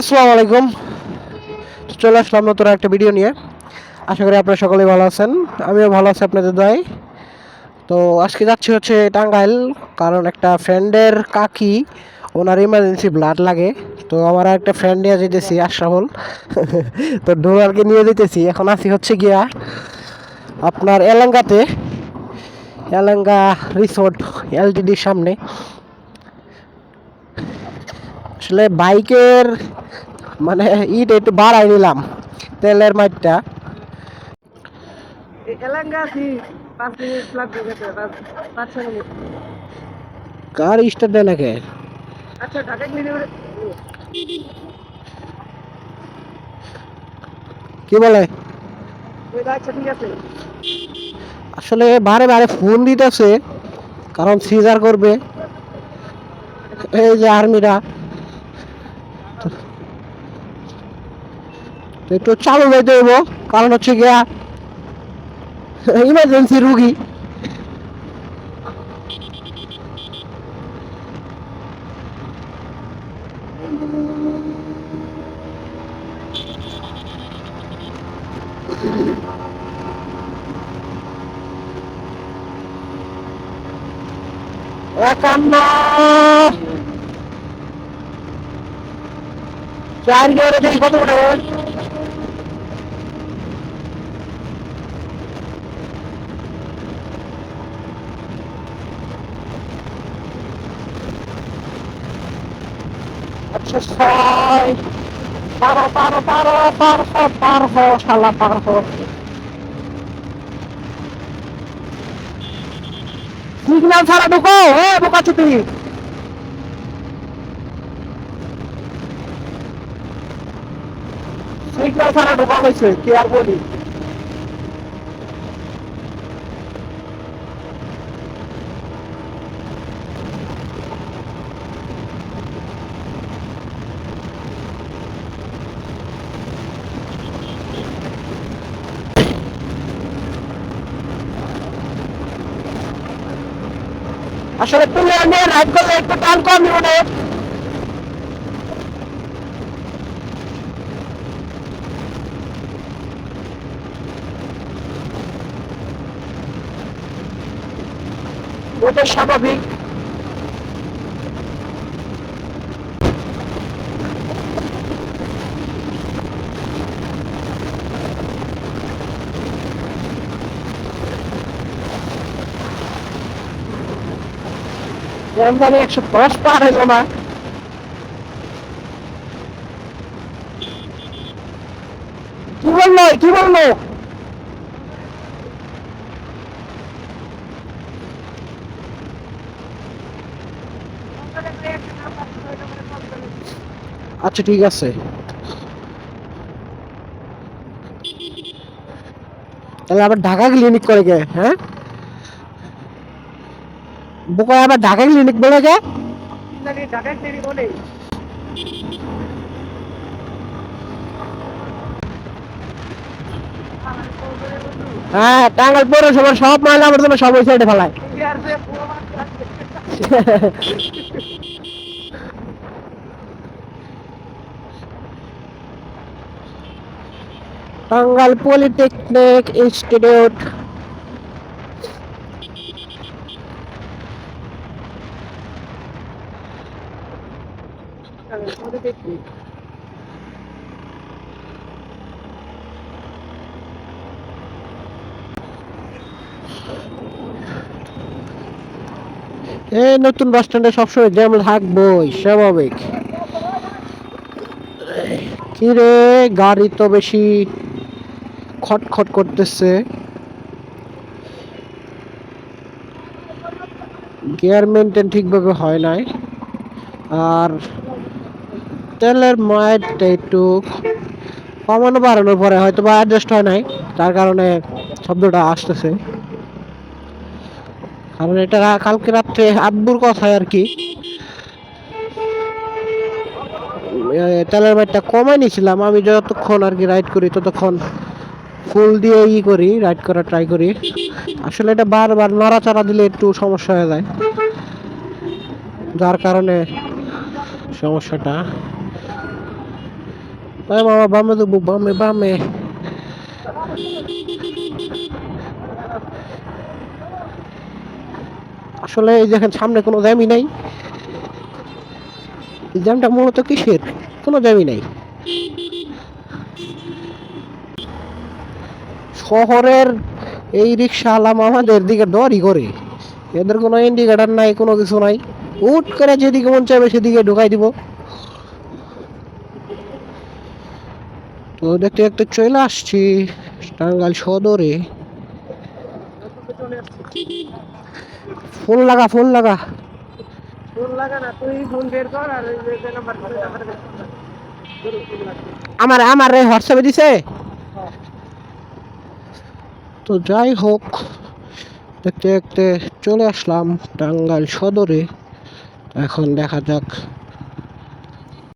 আসসালামু আলাইকুম। চলে আসলাম নতুন একটা ভিডিও নিয়ে। আশা করি আপনারা সকলেই ভালো আছেন। আমিও ভালো আছি আপনাদের দয় তো আজকে যাচ্ছি হচ্ছে টাঙ্গাইল, কারণ একটা ফ্রেন্ডের কাকি, ওনার ইমার্জেন্সি ব্লাড লাগে। তো আমার একটা ফ্রেন্ড নিয়ে যেতেছি, আশরাফুল। তো ডোনারকে নিয়ে যেতেছি। এখন আছি হচ্ছে গিয়া আপনার এলাঙ্গাতে। এলাঙ্গা রিসোর্ট এলটিডির সামনে। আসলে বাইকের মানে ইট একটু বাড়াই নিলাম তেলের মিনিট কার দেয় নাকি? আচ্ছা ঢাকা কি বলে? আচ্ছা আসলে বারে বারে ফোন দিতেছে কারণ সিজার করবে। এই যে আর্মিরা। একটু চালু যাইতে হইব কারণ হচ্ছে গিয়া ইমার্জেন্সি রুগী। চার দেখি কত উঠে আচ্ছা ছয় বারো বারো বারো বারো বারো শালা বারো সিগন্যাল ছাড়া ঢুকো হে বোকা চুপি সিগন্যাল ছাড়া ঢোকা হয়েছে, কি আর বলি? আসলে তুমি নিয়ে রাইড করলে একটু টান কম মনে ওটা স্বাভাবিক। একশো দশ পার হইল না। কি বলল কি বলল? আচ্ছা ঠিক আছে। তাহলে আবার ঢাকা ক্লিনিক করে গে হ্যাঁ? বোকা আবার ঢাকা ক্লিনিক বলে গে ঢাকা ক্লিনিক বলে হ্যাঁ টাঙ্গাল পৌরসভার সব ময়লা আবর্জনা সব ওই সাইডে ফেলায়। টাঙ্গাল পলিটেকনিক ইনস্টিটিউট এই নতুন বাস স্ট্যান্ডে সবসময় জ্যাম থাকবোই স্বাভাবিক। কি রে, গাড়ি তো বেশি খটখট করতেছে। গিয়ার মেনটেন ঠিকভাবে হয় নাই। আর তেলের মায়েরটা একটু কমানো বাড়ানোর পরে হয়তো বা অ্যাডজাস্ট হয় নাই, তার কারণে শব্দটা আসতেছে। কারণ এটা কালকে রাত্রে আব্বুর কথায় আর কি। তেলের মাইটটা কমাই নিয়েছিলাম আমি যতক্ষণ আর কি রাইড করি ততক্ষণ ফুল দিয়ে ই করি রাইড করার ট্রাই করি। আসলে এটা বারবার নড়াচড়া দিলে একটু সমস্যা হয়ে যায়। যার কারণে সমস্যাটা এই মামা বামে দেবো বামে বামে আসলে এই দেখেন, সামনে কোনো জ্যামই নাই। জ্যামটা মূলত কিসের? কোনো জ্যামই নাই। শহরের এই রিক্সাওয়ালা আমাদের দিকে ডরই করে। এদের কোনো ইন্ডিকেটার নাই, কোনো কিছু নাই। উট করে যেদিকে মন চাইবে সেদিকে ঢুকাই দিব। তো দেখতে দেখতে চলে আসছি টাঙ্গাইল সদরে। ফোন লাগা ফোন লাগা। আমার আমার হোয়াটসঅ্যাপে দিছে? তো যাই হোক দেখতে দেখতে চলে আসলাম টাঙ্গাইল সদরে। এখন দেখা যাক